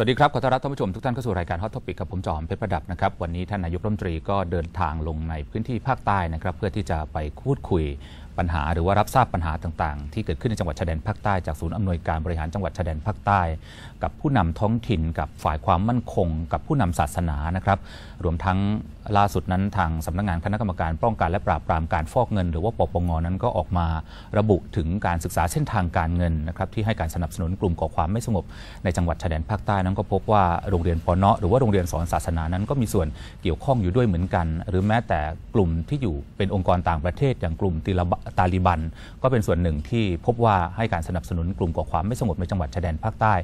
สวัสดีครับขอต้อนรับท่านผู้ชมทุกท่านเข้าสู่รายการฮอตท็อปิกครับผมจอมเพชรประดับนะครับวันนี้ท่านนายกรัฐมนตรีก็เดินทางลงในพื้นที่ภาคใต้นะครับเพื่อที่จะไปพูดคุยปัญหา หรือว่ารับทราบปัญหาต่างๆ ที่เกิดขึ้นในจังหวัดชายแดนภาคใต้จากศูนย์อำนวยการบริหารจังหวัดชายแดนภาคใต้กับผู้นำท้องถิ่น กับฝ่ายความมั่นคง กับผู้นำศาสนานะครับรวมทั้งล่าสุดนั้นทางสำนักงานคณะกรรมการป้องกันและปราบปรามการฟอกเงิน หรือว่าปปงนั้นก็ออกมาระบุถึงการศึกษาเส้นทางการเงินนะครับที่ให้การสนับสนุนกลุ่มก่อความไม่สงบ ในจังหวัดชายแดนภาคใต้นั้นก็พบว่าโรงเรียนปเนาะหรือว่าโรงเรียนสอนศาสนานั้นก็มีส่วนเกี่ยวข้องอยู่ด้วยเหมือนกัน หรือแม้แต่กลุ่มที่อยู่เป็นองค์กรต่างประเทศ อย่างกลุ่มตาลิบัน ก็เป็นส่วนหนึ่งที่พบว่าให้การสนับสนุนกลุ่มก่อความไม่สงบในจังหวัดชายแดนภาคใต้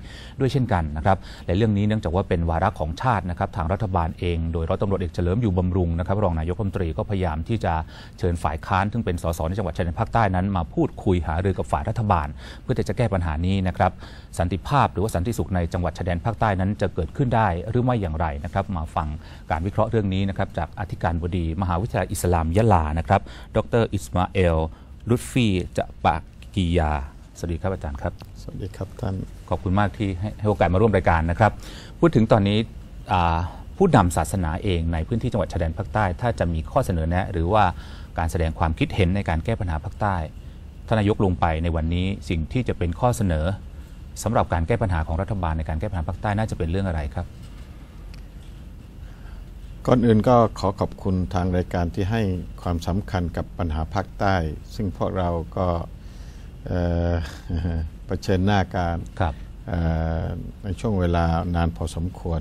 ด้วยเช่นกันนะครับและเรื่องนี้เนื่องจากว่าเป็นวาระของชาตินะครับทางรัฐบาลเอง โดยร้อยตำรวจเอกเฉลิมอยู่บำรุงนะครับรองนายกรัฐมนตรีก็พยายามที่จะเชิญฝ่ายค้านซึ่งเป็นสสในจังหวัดชายแดนภาคใต้นั้นมาพูดคุยหารือกับฝ่ายรัฐบาล เพื่อที่จะแก้ปัญหานี้นะครับสันติภาพหรือว่าสันติสุขในจังหวัดชายแดนภาคใต้นั้นจะเกิดขึ้นได้หรือไม่อย่างไรนะครับมาฟังการวิเคราะห์เรื่องนี้นะครับจากอธิการบดี มหาวิทยาลัยอิสลามยะลานะครับ ดรอิสมาเอลลุตฟีจะปากียา สวัสดีครับอาจารย์ครับ สวัสดีครับท่าน ขอบคุณมากที่ให้ให้โอกาสมาร่วมรายการนะครับ พูดถึงตอนนี้ผู้นำศาสนาเองในพื้นที่จังหวัดชายแดนภาคใต้ ถ้าจะมีข้อเสนอแนะ หรือว่าการแสดงความคิดเห็นในการแก้ปัญหาภาคใต้ท่านนายกลงไปในวันนี้สิ่งที่จะเป็นข้อเสนอสำหรับการแก้ปัญหาของรัฐบาลในการแก้ปัญหาภาคใต้น่าจะเป็นเรื่องอะไรครับ ก่อนอื่นก็ขอขอบคุณทางรายการที่ให้ความสำคัญกับปัญหาภาคใต้ ซึ่งพวกเราก็ เอ่อเผชิญหน้าการครับเอ่อในช่วงเวลานานพอสมควร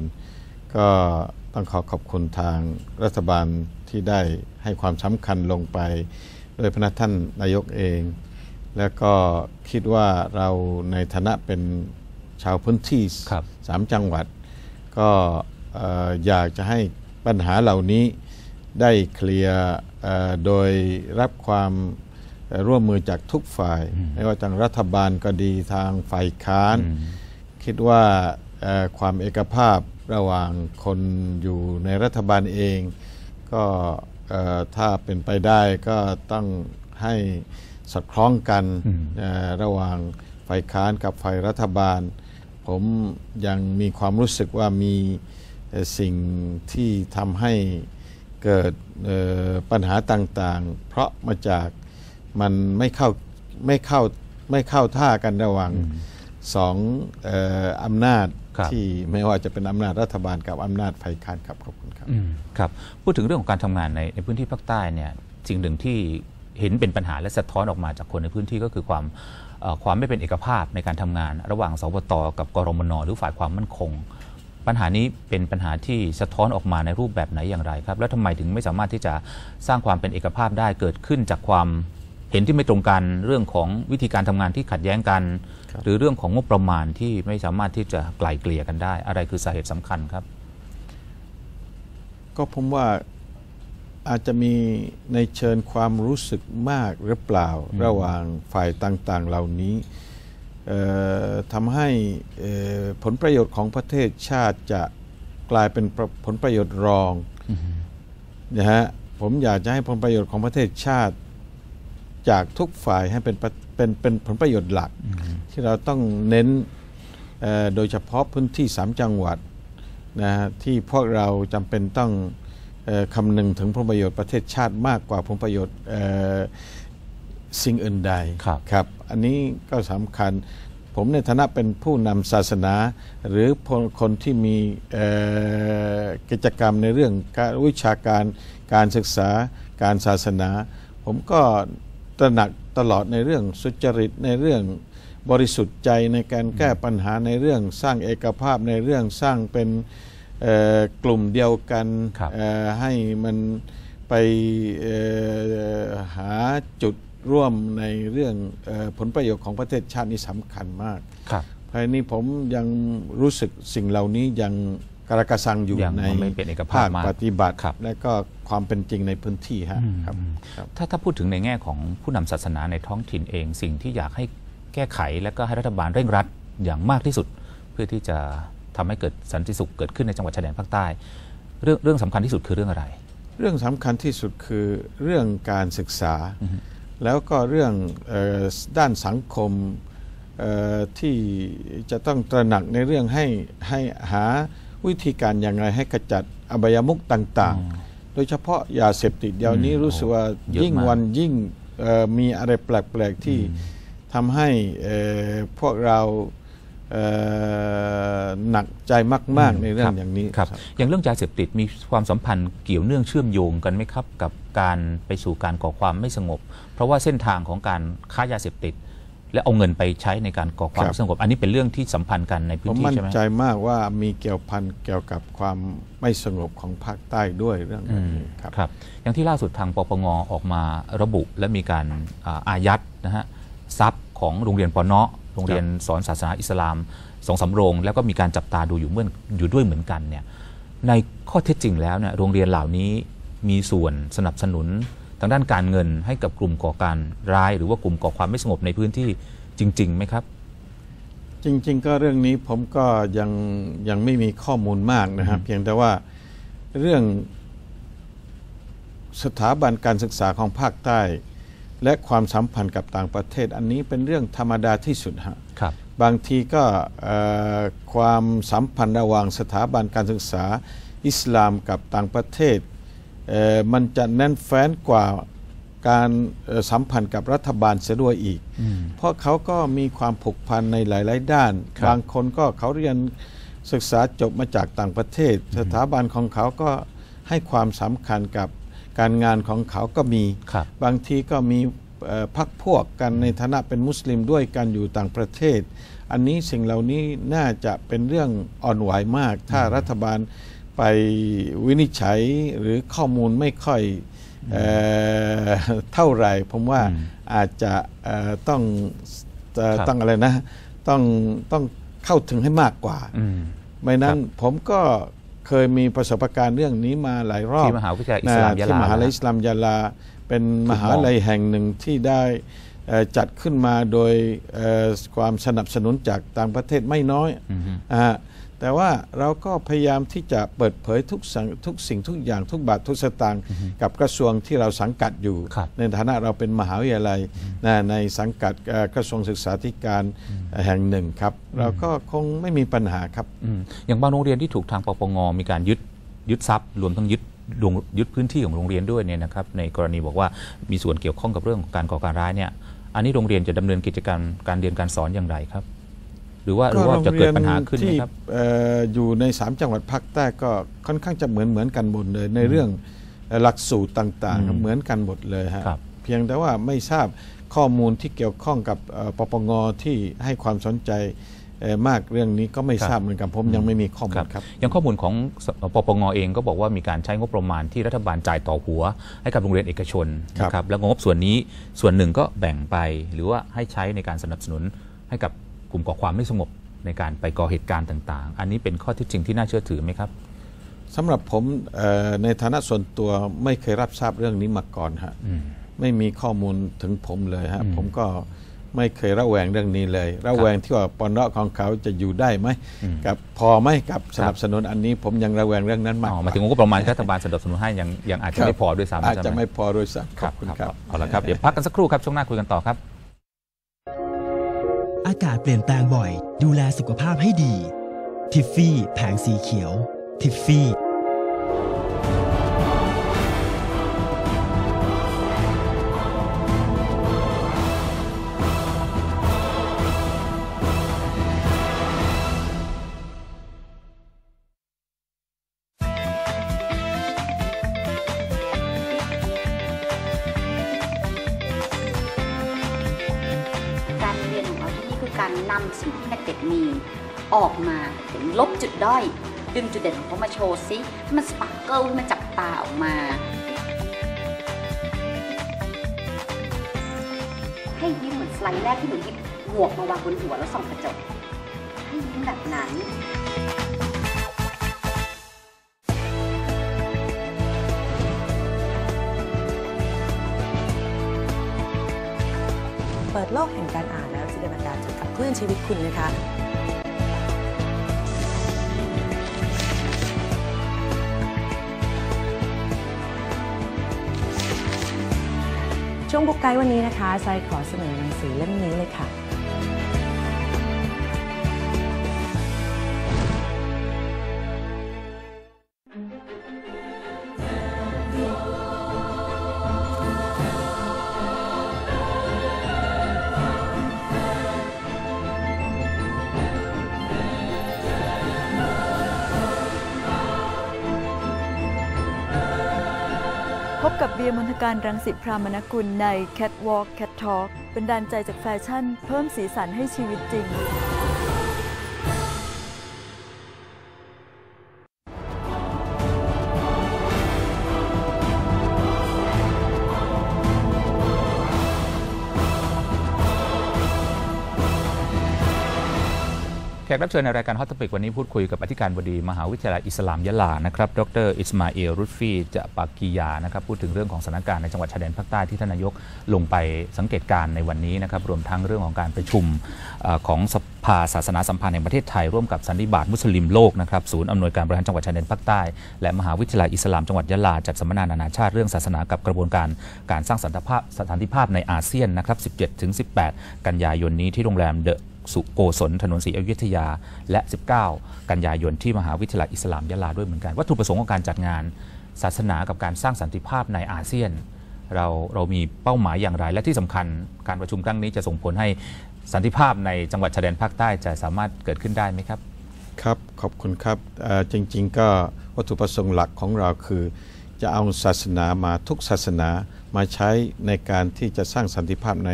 ก็ต้องขอขอบคุณทางรัฐบาลที่ได้ให้ความสำคัญลงไป โดยพนักท่านนายกเอง แล้วก็คิดว่าเราในฐานะเป็นชาวพื้นที่ครับสามจังหวัด ก็เอ่ออยากจะให้ปัญหาเหล่านี้ได้เคลียร์เอ่อโดยรับความเอ่อ ร่วมมือจากทุกฝ่าย ไม่ว่าทางรัฐบาลก็ดีทางฝ่ายค้านอืมคิดว่าเอ่อความเอกภาพระหว่างคนอยู่ในรัฐบาลเอง ก็เอ่อถ้าเป็นไปได้ก็ต้องให้สอดคล้องกันอืมเอ่อระหว่างฝ่ายค้านกับฝ่ายรัฐบาล ผมยังมีความรู้สึกว่ามีเอ่อสิ่งที่ทำให้เกิดเอ่อปัญหาต่างๆ เพราะมาจาก มันไม่เข้าไม่เข้าไม่เข้าท่ากันระหว่างสองเอ่ออำนาจครับที่ไม่ว่าจะเป็นอำนาจรัฐบาลกับอำนาจฝ่ายค้านครับขอบคุณครับอืมครับ พูดถึงเรื่องของการทำงานในในพื้นที่ภาคใต้เนี่ยสิ่งหนึ่งที่เห็นเป็นปัญหาและสะท้อนออกมาจากคนในพื้นที่ก็คือความเอ่อความไม่เป็นเอกภาพในการทำงาน ระหว่างสวตกับกรมนหรือฝ่ายความมั่นคง ปัญหานี้เป็นปัญหาที่สะท้อนออกมาในรูปแบบไหนอย่างไรครับ แล้วทำไมถึงไม่สามารถที่จะสร้างความเป็นเอกภาพได้เกิดขึ้นจากความ เห็นที่ไม่ตรงกันเรื่องของวิธีการทำงานที่ขัดแย้งกันครับหรือเรื่องของงบประมาณที่ไม่สามารถที่จะไกล่เกลี่ยกันได้ อะไรคือสาเหตุสำคัญครับ ก็ผมว่าอาจจะมีในเชิญความรู้สึกมากหรือเปล่าระหว่างฝ่ายต่างๆเหล่านี้เอ่อทำให้เอ่อผลประโยชน์ของประเทศชาติจะกลายเป็นประผลประโยชน์รองนะฮะผมอยากจะให้ผลประโยชน์ของประเทศชาติ จากทุกฝ่ายให้เป็นประเป็นเป็นผลประโยชน์หลัก ที่เราต้องเน้นเอ่อโดยเฉพาะพื้นที่สามจังหวัดนะฮะที่พวกเราจำเป็นต้องเออคำนึงถึงผลประโยชน์ประเทศชาติมากกว่าผลประโยชน์เอ่อสิ่งอื่นใดครับครับอันนี้ก็สำคัญ ผมในฐานะเป็นผู้นำศาสนา หรือคนที่มีเอ่อกิจกรรมในเรื่องการวิชาการการศึกษาการศาสนา ผมก็ ตระหนักตลอดในเรื่องสุจริตในเรื่องบริสุทธิ์ใจในการแก้ปัญหาในเรื่องสร้างเอกภาพในเรื่องสร้างเป็นเอ่อกลุ่มเดียวกันครับเอ่อให้มันไปเอ่อหาจุดร่วมในเรื่องเออผลประโยชน์ของประเทศชาตินี่สำคัญมาก ครับภายนี้ผมยังรู้สึกสิ่งเหล่านี้ยัง กระกระสังอยู่ยังในไม่เป็นเอกภาพภาคมากปฏิบัติครับ และก็ความเป็นจริงในพื้นที่ฮะอืมครับครับถ้าถ้าพูดถึงในแง่ของผู้นำศาสนาในท้องถิ่นเอง สิ่งที่อยากให้แก้ไขและก็ให้รัฐบาลเร่งรัดอย่างมากที่สุด เพื่อที่จะทำให้เกิดสันติสุขเกิดขึ้นในจังหวัดชายแดนภาคใต้ เรื่องเรื่องสำคัญที่สุดคือเรื่องอะไร เรื่องสำคัญที่สุดคือเรื่องการศึกษา แล้วก็เรื่องเออด้านสังคมเอ่อที่จะต้องตระหนักในเรื่องให้ให้หา วิธีการอย่างไรให้ขจัดอบายมุกต่างๆ โดยเฉพาะยาเสพติดเดี๋ยวนี้อืมรู้สึกว่าเยอะยิ่งมากวันยิ่งเอ่อมีอะไรแปลกๆที่ทำให้เอ่อพวกเราเอ่อหนักใจมาก ๆ ในเรื่องอย่างนี้ครับ อย่างเรื่องยาเสพติดมีความสัมพันธ์เกี่ยวเนื่องเชื่อมโยงกันไหมครับ กับการไปสู่การก่อความไม่สงบ เพราะว่าเส้นทางของการค้ายาเสพติด และเอาเงินไปใช้ในการก่อความไม่สงบ อันนี้เป็นเรื่องที่สัมพันธ์กันในพื้ผนมที่มั่นใช่ไหมใจมากว่ามีเกี่ยวพันเกี่ยวกับความไม่สงบของภาคใต้ด้วยเรื่องอืนี้มครับครับ อย่างที่ล่าสุดทางปปงออกมาระบุและมีการอาอายัดนะฮะทรัพย์ของโรงเรียนปอนเนาะโรงเรียนสอนศาสนาอิสลามสองสำโรง แล้วก็มีการจับตาดูอยู่เมื่ออยู่ด้วยเหมือนกันเนี่ยในข้อเท็จจริงแล้วเนี่ยโรงเรียนเหล่านี้มีส่วนสนับสนุนทางด้านการเงินให้กับกลุ่มก่อการร้าย หรือว่ากลุ่มก่อความไม่สงบในพื้นที่จริงๆไหมครับ จริง ๆ ก็เรื่องนี้ผมก็ยังยังไม่มีข้อมูลมากนะครับ เพียงแต่ว่าเรื่องสถาบันการศึกษาของภาคใต้ และความสัมพันธ์กับต่างประเทศ อันนี้เป็นเรื่องธรรมดาที่สุดฮะครับบางทีก็เอ่อความสัมพันธ์ระหว่างสถาบันการศึกษาอิสลามกับต่างประเทศเอ่อ มันจะแน่นแฟ้นกว่าการเอ่อสัมพันธ์กับรัฐบาลเสียด้วยอีก เพราะเขาก็มีความผูกพันในหลาย ๆ ด้านครับบางคนก็เขาเรียนศึกษาจบมาจากต่างประเทศ สถาบันของเขาก็ให้ความสำคัญกับการงานของเขาก็มีครับบางทีก็มีเอ่อพักพวกกันในฐานะเป็นมุสลิมด้วยกันอยู่ต่างประเทศ อันนี้สิ่งเหล่านี้น่าจะเป็นเรื่องอ่อนไหวมาก ถ้ารัฐบาล ไปวินิจฉัยหรือข้อมูลไม่ค่อยเอ่อเท่าไหร่ ผมว่าอืมอาจจะเอ่อต้องเอ่อครับ ต้องอะไรนะ ต้องต้องเข้าถึงให้มากกว่า อืม ไม่นั้นผมก็เคยมีประสบการณ์เรื่องนี้มาหลายรอบที่มหาวิทยาลัยอิสลามยะลาที่มหาลัยนะอิสลามยะลา เป็นมหาลัยแห่งหนึ่งที่ได้เอ่อจัดขึ้นมาโดยเอ่อความสนับสนุนจากต่างประเทศไม่น้อยอืมฮึอ่า แต่ว่าเราก็พยายามที่จะเปิดเผยทุกสังทุกสิ่งทุกอย่างทุกบาททุกสตางค์กับกระทรวงที่เราสังกัดอยู่ครับในฐานะเราเป็นมหาวิทยาลัยนะในสังกัดเอ่อกระทรวงศึกษาธิการแห่งหนึ่งครับเราก็คงไม่มีปัญหาครับอืมอย่างบางโรงเรียนที่ถูกทางปปงมีการยึดยึดทรัพย์รวมทั้งยึดดวงยึดพื้นที่ของโรงเรียนด้วยเนี่ยนะครับในกรณีบอกว่ามีส่วนเกี่ยวข้องกับเรื่องของการก่อการร้ายเนี่ยอันนี้โรงเรียนจะดำเนินกิจการการเรียนการสอนอย่างไรครับ หรือว่าหรือว่าจะเกิดปัญหาขึ้นไหมที่ครับเอ่ออยู่ในสามจังหวัดภาคใต้ก็ค่อนข้างจะเหมือนเหมือนกันหมดเลย ในเรื่องเอ่อหลักสูตรต่างอืมๆเหมือนกันหมดเลยฮะครับเพียงแต่ว่าไม่ทราบข้อมูลที่เกี่ยวข้องกับเอ่อปปงที่ให้ความสนใจเอ่อมากเรื่องนี้ก็ไม่ทราบเหมือนกันผมยังไม่มีข้อมูลครับอย่างข้อมูลของสปปงเองก็บอกว่ามีการใช้งบประมาณที่รัฐบาลจ่ายต่อหัว ให้กับโรงเรียนเอกชนครับนะครับแล้วงบส่วนนี้ส่วนหนึ่งก็แบ่งไป หรือว่าให้ใช้ในการสนับสนุนให้กับ กลุ่มก่อความไม่สงบในการไปก่อเหตุการณ์ต่างๆ อันนี้เป็นข้อเที่จริงที่น่าเชื่อถือไหมครับสำหรับผมเอ่อในฐานะส่วนตัวไม่เคยรับทราบเรื่องนี้มาก่อนฮะอืมไม่มีข้อมูลถึงผมเลยฮะอืมผมก็ไม่เคยระแวงเรื่องนี้เลย ระแวงที่ว่าปอนเนาะของเขาจะอยู่ได้ไหมอืมกับพอไหมกับสนับสนุนอันนี้ผมยังระแวงเรื่องนั้นมากอ๋กอว่าหมายถึงงบประมาณที่รัฐบาลสนับสนุนให้ยังยังอาจจะไม่พอด้วยซ้ำอาจจะใช่หไม่พอด้วยซ้ำขครัอบบคุณครับครับเอาละครับเดี๋ยวพักกันสักครู่ครับช่วงหน้าคุยกันต่อครับ อากาศเปลี่ยนแปลงบ่อย ดูแลสุขภาพให้ดี ทิฟฟี่ แผงสีเขียว ทิฟฟี่ ว์ซิให้มันสปาร์เกิลให้มันจับตาออกมา ให้ยิ้มเหมือนสไลด์แรกที่หนูหยิบหมวกมาวางบนหัวแล้วส่องกระจก ให้ยิ้มแบบนั้นเปิดโลกแห่งการอ่านแล้วจินตนาการจะขับเคลื่อนชีวิตคุณนะคะ ช่วงบุกไกด์วันนี้นะคะไซขอเสนอหนังสือเล่มนี้เลยค่ะ กับเบียร์มนทการรังสิพรามนกุลใน Catwalk Cat Talk เป็นดานใจจากแฟชั่น เพิ่มสีสันให้ชีวิตจริง กรับเชิญในรายการฮอต o ปิกวันนี้พูดคุยกับอธิการบดี มหาวิทยาลัยอิสลามยะลานะครับ ดรอิสมาเอลรุตฟีจะปากียานะครับพูดถึงเรื่องของสถานการณ์ในจังหวัดชายแดนภาคใต้ที่ท่านนายกลงไปสังเกตการณ์ในวันนี้นะครับรวมทั้งเรื่องของการประชุมของสภาศาสนาสัมพันธ์แห่งประเทศไทยร่วมกับสันนิบาตมุสลิมโลกนะครับศูนย์อำนวยการบริหารจังหวัดชายแดนภาคใต้และมหาวิทยาลัยอิสลามจังหวัดยะลาจัดสัมมนานานาชาติเรื่องศาสนากับกระบวนการการสร้างสันติภาพสถานติภาพในอาเซียนนะครับ 17-18 กันยายนนี้ที่โรงแรมเดอะ สุโกศลถนนศรีอยุธยา และ 19 กันยายนที่มหาวิทยาลัยอิสลามยะลาด้วยเหมือนกัน วัตถุประสงค์ของการจัดงาน ศาสนากับการสร้างสันติภาพในอาเซียน เราเรามีเป้าหมายอย่างไร และที่สำคัญการประชุมครั้งนี้จะส่งผลให้สันติภาพในจังหวัดชายแดนภาคใต้จะสามารถเกิดขึ้นได้ไหมครับ ครับขอบคุณครับจริง ๆ ก็วัตถุประสงค์หลักของเราคือ จะเอาศาสนามาทุกศาสนามาใช้ในการที่จะสร้างสันติภาพใน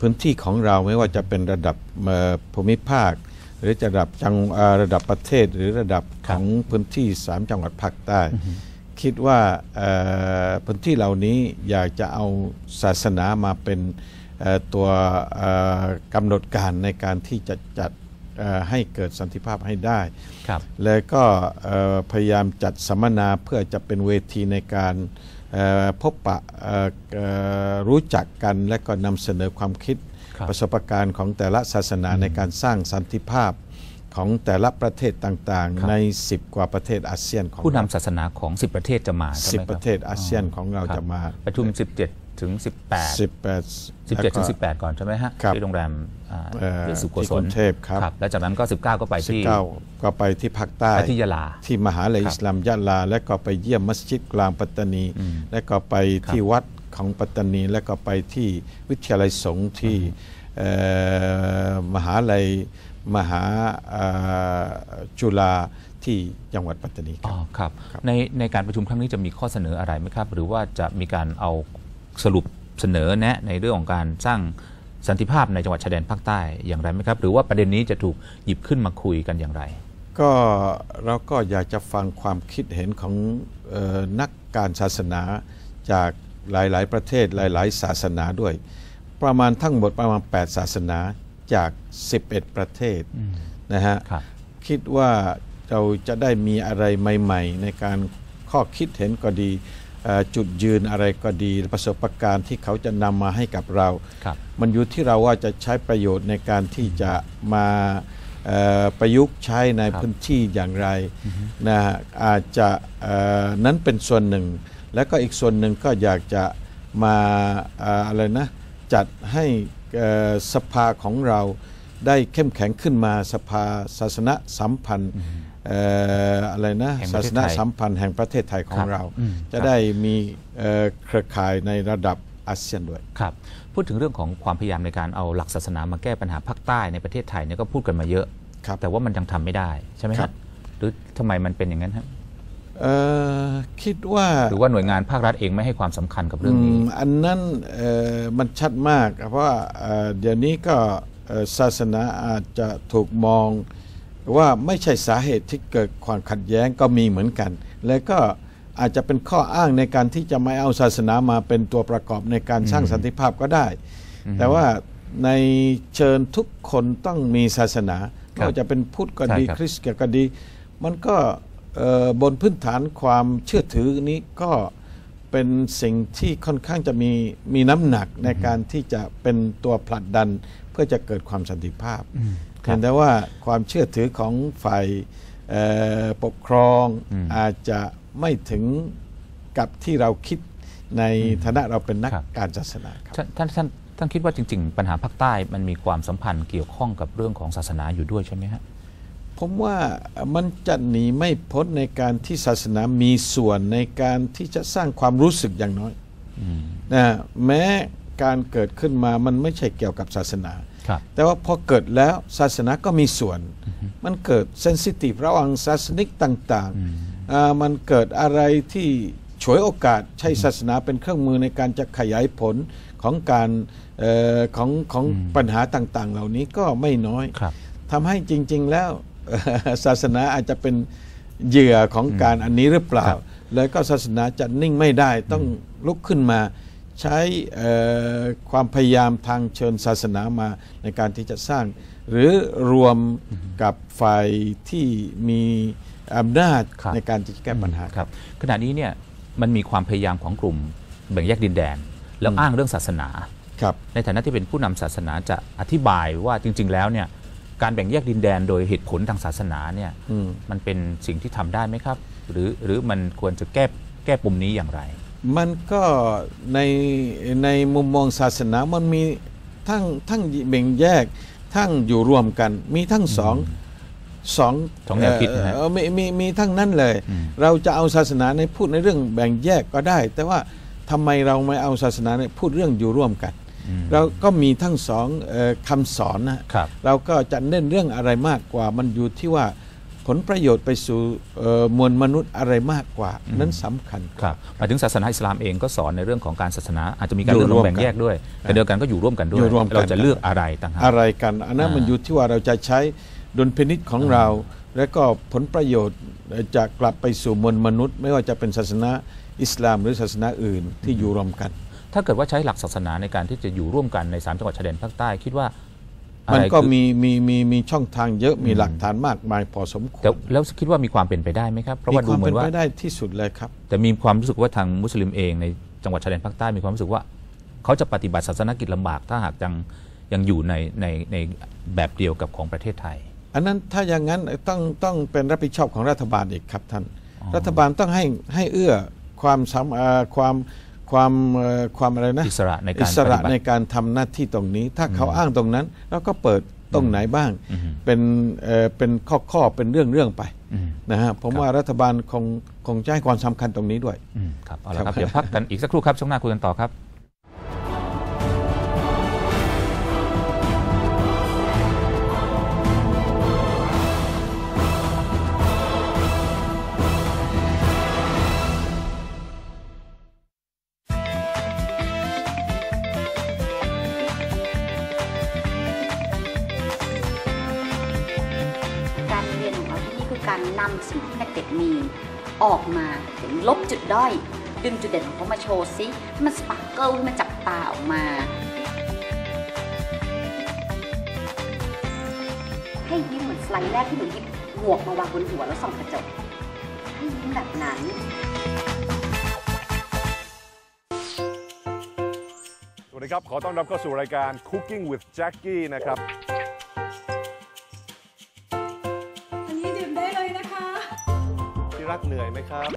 พื้นที่ของเราไม่ว่าจะเป็นระดับเอ่อภูมิภาค หรือจะระดับจังเอ่อระดับประเทศหรือระดับครัขบองพื้นที่ 3 จังหวัดภาคใต้ คิดว่าเอ่อพื้นที่เหล่านี้อยากจะเอาศาสนามาเป็นเอ่อตัวเอ่อกำหนดการในการที่จะจัดเอ่อให้เกิดสันติภาพให้ได้ครับแล้วก็เอ่อพยายามจัดสัมมนาเพื่อจะเป็นเวทีในการเอ่อ พบปะเอ่อเอ่อรู้จักกันและก็นำเสนอความคิดครับประสบการณ์ของแต่ละศาสนาในการสร้างสันติภาพของแต่ละประเทศต่างครับๆใน 10 กว่าประเทศอาเซียนของผู้นำเราศาสนาของ 10 ประเทศจะมาใช่สิบไหมคบประเทศอาเซียนของเราคบจะมา ประชุม 17 ถึง 18 18 17ถึง18 ก่อนใช่ไหมฮะครับที่โรงแรมอ่าเอ่อเดอะสุโกที่ศกรุลงเทพครับ แล้วจากนั้นก็ 19 ก็ไปที่19ก็ไปที่ภาคใต้ไปที่ยะลาที่มหาลัยครับอิสลามยะลา และก็ไปเยี่ยมมัสยิดกลางปัตตานีอืมและก็ไปที่วัดของปัตตานี และก็ไปที่วิทยาลัยสงฆ์ที่เอ่อมหาลัยมหาเอ่อจุฬาที่จังหวัดปัตตานีคอ๋รัอบครับครับในในการประชุมครั้งนี้จะมีข้อเสนออะไรไหมครับ หรือว่าจะมีการเอา สรุปเสนอแนะในเรื่องของการสร้างสันติภาพในจังหวัดชายแดนภาคใต้อย่างไรไหมครับ หรือว่าประเด็นนี้จะถูกหยิบขึ้นมาคุยกันอย่างไร ก็เราก็อยากจะฟังความคิดเห็นของเออนักการศาสนาจากหลาย ๆ ประเทศหลาย ๆ ศาสนาด้วย ประมาณทั้งหมดประมาณ 8 ศาสนาจาก 11 ประเทศนะฮะครับคิดว่าเราจะได้มีอะไรใหม่ ๆ ในการข้อคิดเห็นก็ดีเอ่อ จุดยืนอะไรก็ดีประสบการณ์ที่เขาจะนำมาให้กับเราครับมันอยู่ที่เราว่าจะใช้ประโยชน์ในการที่จะมาเอ่อประยุกต์ใช้ในครับพื้นที่อย่างไรนะฮะอาจจะเอ่อนั้นเป็นส่วนหนึ่ง แล้วก็อีกส่วนหนึ่งก็อยากจะมาเอ่ออะไรนะจัดให้เอ่อสภาของเราได้เข้มแข็งขึ้นมาสภาศาสนสัมพันธ์เอ่ออะไรนะแห่งปศาระเทสศนไทยสัมพันธ์แห่งประเทศไทยขอครังบเราอืมจะครับได้มีเอ่อเครือข่ายในระดับอาเซียนด้วยครับพูดถึงเรื่องของความพยายามในการเอาหลักศาสนามาแก้ปัญหาภาคใต้ในประเทศไทยเนี่ยก็พูดกันมาเยอะครับแต่ว่ามันยังทำไม่ได้ใช่ไหมคครัรับบหรือทำไมมันเป็นอย่างนั้นครับเอ่อคิดว่าหรือว่าหน่วยงานภาครัฐเองไม่ให้ความสำคัญกับเรื่องนี้มอันนั้นเอ่อมันชัดมาก เพราะว่าเอ่อเดี๋ยวนี้ก็เอ่อศาสนาอาจจะถูกมอง ว่าไม่ใช่สาเหตุที่เกิดความขัดแย้งก็มีเหมือนกัน และก็อาจจะเป็นข้ออ้างในการที่จะไม่เอาศาสนามาเป็นตัวประกอบในการสร้างสันติภาพก็ได้ แต่ว่าในเชิญทุกคนต้องมีศาสนาครับไม่ว่าจะเป็นพุทธก็ดีใช่ครับคริสต์ก็ดี มันก็เอ่อบนพื้นฐานความเชื่อถือนี้ก็เป็นสิ่งที่ค่อนข้างจะมีมีน้ำหนักในการที่จะเป็นตัวผลักดันเพื่อจะเกิดความสันติภาพ ครับเห็นได้ว่าความเชื่อถือของฝ่ายเอ่อปกครองอืมอาจจะไม่ถึงกับที่เราคิดในฐานะเราเป็นนักครับการศาสนาครับท่านท่านท่านท่านคิดว่าจริง ๆ ปัญหาภาคใต้มันมีความสัมพันธ์เกี่ยวข้องกับเรื่องของศาสนาอยู่ด้วยใช่ไหมฮะผมว่ามันจะหนีไม่พ้นในการที่ศาสนามีส่วนในการที่จะสร้างความรู้สึกอย่างน้อยนะแม้การเกิดขึ้นมามันไม่ใช่เกี่ยวกับศาสนาครับ แต่ว่าพอเกิดแล้วศาสนาก็มีส่วน มันเกิดเซนซิทีฟระหว่างศาสนิกต่างๆอ่ามันเกิดอะไรที่ชวยโอกาสใช้ศาสนาเป็นเครื่องมือในการจะขยายผลของการเออของของปัญหาต่างๆ เหล่านี้ก็ไม่น้อยครับทำให้จริง ๆ แล้วศาสนาอาจจะเป็นเหยื่อของการอันนี้หรือเปล่าครับแล้วก็ศาสนาจะนิ่งไม่ได้ต้องลุกขึ้นมา ใช้เอ่อความพยายามทางเชิญศาสนามาในการที่จะสร้าง หรือรวมกับฝ่ายที่มีอำนาจครับในการที่จะแก้ปัญหาครับ ขณะนี้เนี่ยมันมีความพยายามของกลุ่มแบ่งแยกดินแดน แล้วอ้างเรื่องศาสนาครับในฐานะที่เป็นผู้นำศาสนาจะอธิบายว่าจริง ๆ แล้วเนี่ยการแบ่งแยกดินแดนโดยเหตุผลทางศาสนาเนี่ยอืมมันเป็นสิ่งที่ทำได้ไหมครับ หรือหรือมันควรจะแก้แก้ปุ่มนี้อย่างไร มันก็ในในมุมมองศาสนามันมีทั้งทั้งแบ่งแยกทั้งอยู่รวมกันมีทั้งสองสองสองแนวคิดนะฮะเอ่อมีมีมีทั้งนั้นเลยอืมเราจะเอาศาสนาในพูดในเรื่องแบ่งแยกก็ได้ แต่ว่าทำไมเราไม่เอาศาสนาในพูดเรื่องอยู่ร่วมกันอืมเราก็มีทั้งสองเอ่อคำสอนนะครับเราก็จะเน้นเรื่องอะไรมากกว่ามันอยู่ที่ว่า ผลประโยชน์ไปสู่เอ่อมวลมนุษย์อะไรมากกว่า นั้นสำคัญครับหมายถึงศาสนาอิสลามเองก็สอนในเรื่องของการศาสนา อาจจะมีการอยู่เรื่องขร่อวมงแบ่งแยกด้วย แต่เดียวกันก็อยู่ร่วมกันด้วอยยู่ร่วมกันเราจะเลือกอะไรต่างหากอะไรกันอันนั้นอ่ามัมันอยู่ที่ว่าเราจะใช้ดุลพินิษของเรา และก็ผลประโยชน์จะกลับไปสู่มวลมนุษย์ ไม่ว่าจะเป็นศาสนาอิสลามหรือศาสนาอื่นที่อยู่รวมกัน ถ้าเกิดว่าใช้หลักศาสนาในการที่จะอยู่ร่วมกันในสามจังหวัดชายแดนภาคใต้คิดว่าอะ มันไรก็คือมีมีมีมีช่องทางเยอะมีหลักฐานมากมายพอสมควแต่รแล้วคิดว่ามีความเป็นไปได้ไหมครับ เพราะมีว่าคดูวามเหมืเป็อนนว่า ไปได้ที่สุดเลยครับ แต่มีความรู้สึกว่าทางมุสลิมเองในจังหวัดชายแดนภาคใต้มีความรู้สึกว่า เขาจะปฏิบัติศาสนกิจลำบากถ้าหากยังยังอยู่ในในในแบบเดียวกับของประเทศไทย อันนั้นถ้าอย่างนั้นต้องต้องเป็นรับผิดชอบของรัฐบาลอีกครับท่าน รัฐบาลต้องให้ให้เอื้อความสามเอ่อความ ความเอ่อความอะไรนะอิสระในการอิสระปฏิบัติในการทำหน้าที่ตรงนี้ ถ้าเขาอ้างตรงนั้นเราก็เปิดตรงไหนบ้างอืมเป็นเอ่อเป็นข้อข้อเป็นเรื่องเรื่องไปอืมนะฮะผมครับว่ารัฐบาลคงคงจะให้ความสำคัญตรงนี้ด้วยอืมครับเอาละคครัรับบเดี๋ยวพักกันอีกสักครู่ครับช่วงหน้าคุยกันต่อครับ มาโชว์ซิให้มันสปาร์เกิลให้มันจับตาออกมา ให้ยิ้มเหมือนสไลด์แรกที่หนูหยิบหมวกมาวางบนหัวแล้วส่องกระจกให้ยิ้มแบบนั้นสวัสดีครับ ขอต้อนรับเข้าสู่รายการ Cooking with Jackie นะครับอันนี้ดื่มได้เลยนะคะที่รักเหนื่อยไหมครับ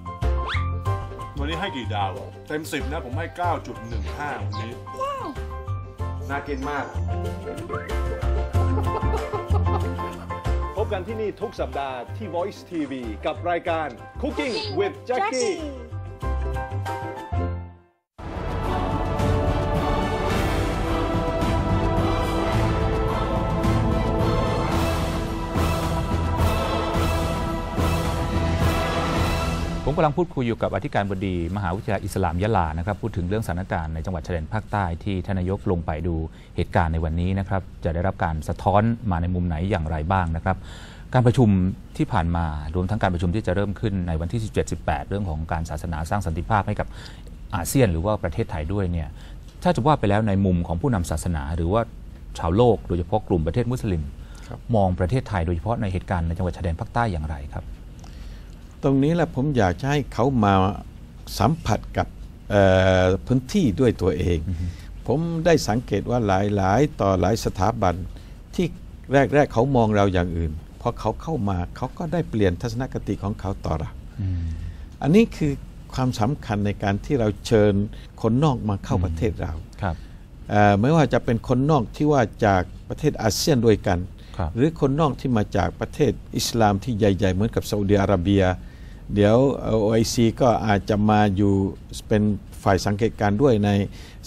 วันนี้ให้กี่ดาวเต็ม 10 นะ ผมให้ 9.15 วันนี้น่ากินมาก พบกันที่นี่ทุกสัปดาห์ที่ Voice TV กับรายการ Cooking with Jackie ผมกำลังพูดคุยอยู่กับอธิการบดี มหาวิทยาลัยอิสลามยะลานะครับพูดถึงเรื่องสถานการณ์ในจังหวัดชายแดนภาคใต้ที่ท่านนายกลงไปดูเหตุการณ์ในวันนี้นะครับจะได้รับการสะท้อนมาในมุมไหนอย่างไรบ้างนะครับ การประชุมที่ผ่านมารวมทั้งการประชุมที่จะเริ่มขึ้นในวันที่ 17-18 เรื่องของการศาสนาสร้างสันติภาพให้กับอาเซียน หรือว่าประเทศไทยด้วยเนี่ยถ้าจะว่าไปแล้วในมุมของผู้นำศาสนา หรือว่าชาวโลกโดยเฉพาะกลุ่มประเทศมุสลิมครับมองประเทศไทยโดยเฉพาะในเหตุการณ์ในจังหวัดชายแดนภาคใต้อย่างไรครับ ตรงนี้แหละผมอยากจะให้เขามาสัมผัสกับเอ่อพื้นที่ด้วยตัวเอง ผมได้สังเกตว่าหลายหลายต่อหลายสถาบันที่แรก ๆ เขามองเราอย่างอื่นพอเขาเข้ามาเขาก็ได้เปลี่ยนทัศนคติของเขาต่อเราอันนี้คือความสำคัญในการที่เราเชิญคนนอกมาเข้าประเทศเราครับเอ่อไม่ว่าจะเป็นคนนอกที่ว่าจากประเทศอาเซียนด้วยกันครับหรือคนนอกที่มาจากประเทศอิสลามที่ใหญ่ ๆ เหมือนกับซาอุดิอาระเบีย เดี๋ยว OIC ก็อาจจะมาอยู่เป็นฝ่ายสังเกตการณ์ด้วยใน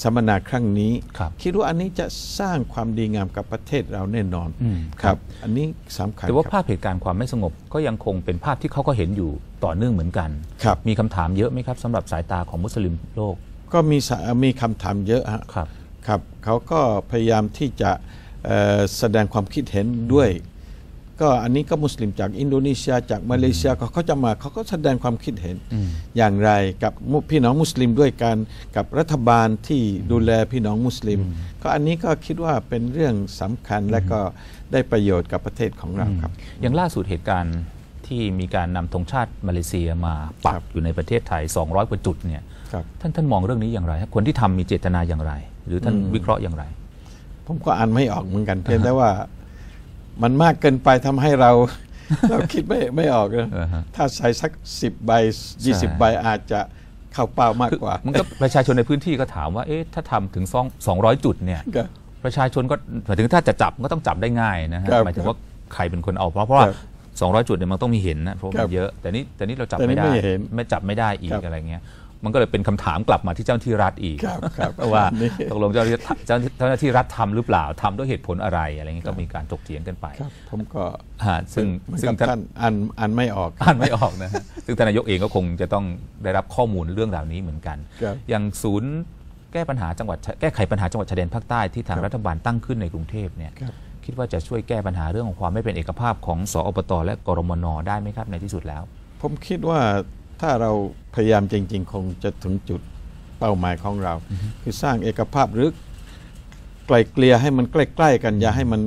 สัมมนาครั้งนี้ครับคิดว่าอันนี้จะสร้างความดีงามกับประเทศเราแน่นอนอืมครับ อันนี้สำคัญแต่ว่าครับภาพเหตุการณ์ความไม่สงบก็ยังคงเป็นภาพที่เขาก็เห็นอยู่ต่อเนื่องเหมือนกันครับมีคำถามเยอะไหมครับสำหรับสายตาของมุสลิมโลก ก็มีสะมีคำถามเยอะฮะครับครับเขาก็พยายามที่จะเอ่อแสดงความคิดเห็นด้วย ก็อันนี้ก็มุสลิมจากอินโดนีเซียจากมาเลเซียเขาเขาจะมาเขาก็แสดงความคิดเห็นอย่างไรกับมุพี่น้องมุสลิมด้วยกันกับรัฐบาลที่ดูแลพี่น้องมุสลิม ก็อันนี้ก็คิดว่าเป็นเรื่องสำคัญและก็ได้ประโยชน์กับประเทศของเราครับ อย่างล่าสุดเหตุการณ์ที่มีการนำธงชาติมาเลเซียมาปัครักบอยู่ในประเทศไทย 200กว่าจุดเนี่ยครับท่านท่านมองเรื่องนี้อย่างไรครับคนที่ทำมีเจตนาอย่างไร หรือท่านวิเคราะห์อย่างไร ผมก็อ่านไม่ออกเหมือนกันเพียงแต่ว่า มันมากเกินไปทำให้เรา เราคิดไม่ไม่ออกนะอ่าฮะถ้าใส่สักสิบใบยี่สิบใบอาจจะเข้าเป้ามากคือกว่า มันก็ประชาชนในพื้นที่ก็ถามว่าเอ๊ะถ้าทำถึงสอง200จุดเนี่ยก็ประชาชนก็หมายถึงถ้าจะจับก็ต้องจับได้ง่ายนะฮะครับหมายถึงว่าใครเป็นคนเอาเพราะเพราะว่าครับ200 จุดเนี่ยมันต้องมีเห็นนะเพราะครัมันบเยอะ แต่นี่แต่นี่เราจับแต่นี่ไม่ได้ไม่เห็นไม่จับไม่ได้อีครักบอะไรเงี้ย มันก็เลยเป็นคำถามกลับมาที่เจ้าหน้าที่รัฐอีกครับครับว่านี่ตกลงเจ้าหน้าที่เจ้าเจ้าหน้าที่รัฐทำหรือเปล่าทำด้วยเหตุผลอะไรอะไรเงี้ยก็มีการถกเถียงกันไปครับผมก็ฮะซึ่งเหมือนซึ่กังบท่านท่านอ่านอ่านไม่ออกอ่านไม่ออกนะฮะซึ่งท่านนายกเองก็คงจะต้องได้รับข้อมูลเรื่องราวนี้เหมือนกันครับอย่างศูนย์แก้ปัญหาจังหวัดแก้ไขปัญหาจังหวัดชายแดนภาคใต้ที่ทางครับรัฐบาลตั้งขึ้นในกรุงเทพเนี่ยครับคิดว่าจะช่วยแก้ปัญหาเรื่องของความไม่เป็นเอกภาพของสอบตและกรมนได้ไหมครับในที่สุดแล้ว ผมคิดว่า ถ้าเราพยายามจริง ๆ คงจะถึงจุดเป้าหมายของเรา คือสร้างเอกภาพหรือไกลเกลี่ยให้มันใกล้ ๆ กันอย่าให้มัน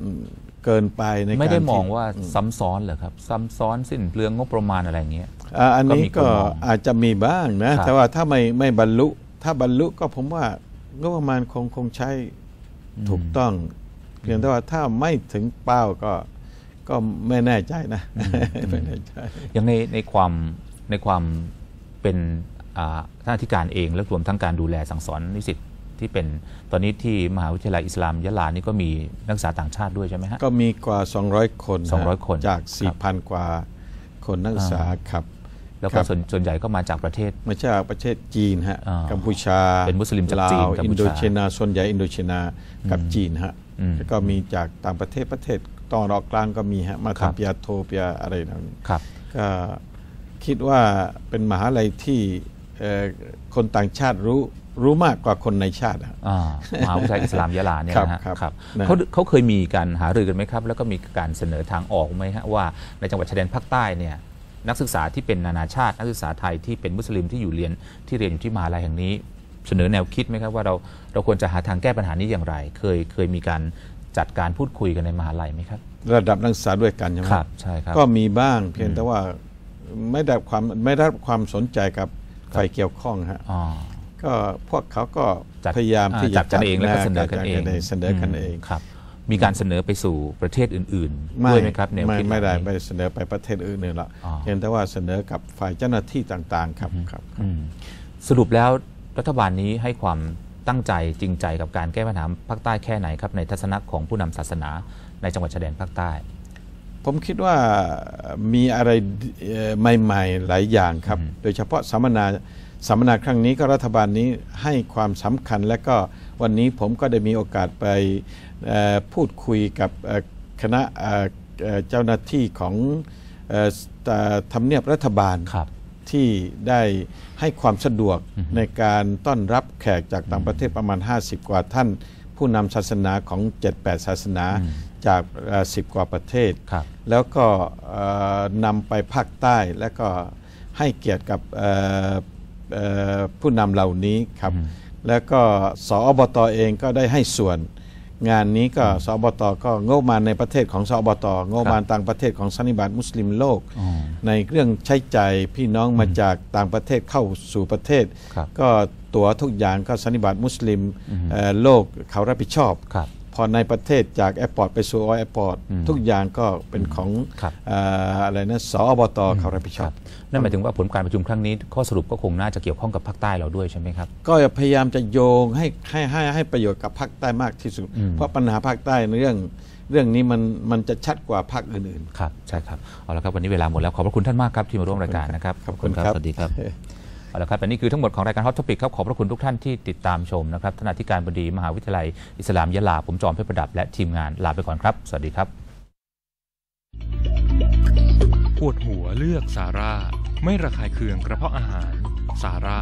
อืมเกินไปในการไม่ได้มองที่ว่าซ้ำซ้อนเหรอครับ ซ้ำซ้อนสิ้นเปลืองงบประมาณอะไรอย่างเงี้ยอ่าอันนี้ก็มีคนก็มองอาจจะมีบ้างนะครับแต่ว่าถ้าไม่ไม่บรรลุ ถ้าบรรลุก็ผมว่างบประมาณคงคงใช้ถูกต้องเพียงแต่ว่าถ้าไม่ถึงเป้าก็ ก็ไม่แน่ใจนะไม่แน่ใจอย่างในในความในความเป็นอ่าท่านอธิการเองและรวมทั้งการดูแลสั่งสอนนิสิตที่เป็นตอนนี้ที่มหาวิทยาลัยอิสลามยะลานี่ก็มีนักศึกษาต่างชาติด้วยใช่ไหมฮะก็มีกว่า 200 คนนะ200 คนจากครับ4,000 กว่าคนนักศึกษาครับ แล้วคก็รับส่วนส่วนใหญ่ก็มาจากประเทศไม่ใช่ประเทศจีนฮะอ่ากัมพูชาเป็นมุสลิมจากลาจีนวกัมพูชาอินโดชีนาส่วนใหญ่อินโดชีนากับจีนฮะอืมแล้วก็มีจากต่างประเทศประเทศ ตอนออกกลางก็มีฮะมาครับทำปริญญาโทปริญญาอะไรนั้นครับ ก็คิดว่าเป็นมหาลัยที่เอ่อคนต่างชาติรู้รู้มากกว่าคนในชาติฮะอ่ามหาวิทยาลัยอิสลามยะลาเนี่ยครับนะฮะครับครับนะ เขาเขาเคยมีการหารือกันไหมครับ แล้วก็มีการเสนอทางออกไหมฮะว่าในจังหวัดชายแดนภาคใต้เนี่ยนักศึกษาที่เป็นนานาชาติ นักศึกษาไทยที่เป็นมุสลิมที่อยู่เรียนที่เรียนอยู่ที่มหาลัยแห่งนี้ เสนอแนวคิดไหมครับว่าเราเราควรจะหาทางแก้ปัญหานี้อย่างไร เคยเคยมีการ จัดการพูดคุยกันในมหาลัยไหมครับ ระดับนักศึกษาด้วยกันใช่ไหมครับใช่ครับก็มีบ้างเพียงแต่ว่าไม่ได้ความไม่ได้รับความสนใจกับฝ่ายเกี่ยวข้องฮะอ๋อก็พวกเขาก็จัดพยายามที่อ่จัดกันเองแล้วก็เสนอกันเองเสนอกันเองครับมีการเสนอไปสู่ประเทศอื่นๆไม่ด้วยไหมครับแนวไม่คิดไม่ได้เหล่านี้ไม่เสนอไปประเทศอื่นเลยละอ๋อเพียงแต่ว่าเสนอกับฝ่ายเจ้าหน้าที่ต่างๆ ครับครับอืมสรุปแล้วรัฐบาลนี้ให้ความ ตั้งใจจริงใจกับการแก้ปัญหาภาคใต้แค่ไหนครับในทัศนะของผู้นำศาสนาในจังหวัดชายแดนภาคใต้ ผมคิดว่ามีอะไรเอ่อใหม่ๆหลายอย่างครับ โดยเฉพาะสัมมนาสัมมนาครั้งนี้ก็รัฐบาลนี้ให้ความสำคัญและก็วันนี้ผมก็ได้มีโอกาสไปเอ่อพูดคุยกับเอ่อคณะเอ่อเอ่อเจ้าหน้าที่ของเอ่อเอ่อทำเนียบรัฐบาลครับ ที่ได้ให้ความสะดวกในการต้อนรับแขกจากต่างประเทศประมาณ 50 กว่าท่าน ผู้นำศาสนาของ 7-8 ศาสนาจากเอ่อ10 กว่าประเทศครับแล้วก็เอ่อนำไปภาคใต้แล้วก็ให้เกียรติกับเอ่อเอ่อผู้นำเหล่านี้ครับ แล้วก็สอบตเองก็ได้ให้ส่วน งานนี้ก็สอบตก็งบประมาณในประเทศของสอบตงบประมาณต่างประเทศของสันนิบาตมุสลิมโลกอ๋อในเรื่องใช้จ่ายพี่น้องมาจากต่างประเทศเข้าสู่ประเทศครับก็ตั๋วทุกอย่างก็สันนิบาตมุสลิมเอ่อโลกเขารับผิดชอบครับ พอในประเทศจากแอร์พอร์ตไปสู่แอร์พอร์ตอืมทุกอย่างก็เป็นของครับเอ่ออะไรนะสอบตเขารับผิดชอบนั่นหมายถึงว่าผลการประชุมครั้งนี้ ข้อสรุปก็คงน่าจะเกี่ยวข้องกับภาคใต้เราด้วยใช่ไหมครับ ก็พยายามจะโยงให้ให้ให้ให้ประโยชน์กับภาคใต้มากที่สุดอืมเพราะปัญหาภาคใต้ในเรื่องเรื่องนี้มันมันจะชัดกว่าภาคอื่นครับ ใช่ครับ เอาละครับ วันนี้เวลาหมดแล้ว ขอบพระคุณท่านมากครับที่มาร่วมรายการนะครับ ขอบคุณครับ สวัสดีครับ เอาละครับแต่นี่คือทั้งหมดของรายการฮอตทอปิกครับขอบพระคุณทุกท่านที่ติดตามชมนะครับท่านอธิการบดีมหาวิทยาลัยอิสลามยะลาผมจอมเพชรประดับและทีมงานลาไปก่อนครับ สวัสดีครับปวดหัวเลือกสาร่า ไม่ระคายเคืองกระเพาะอาหาร สาร่า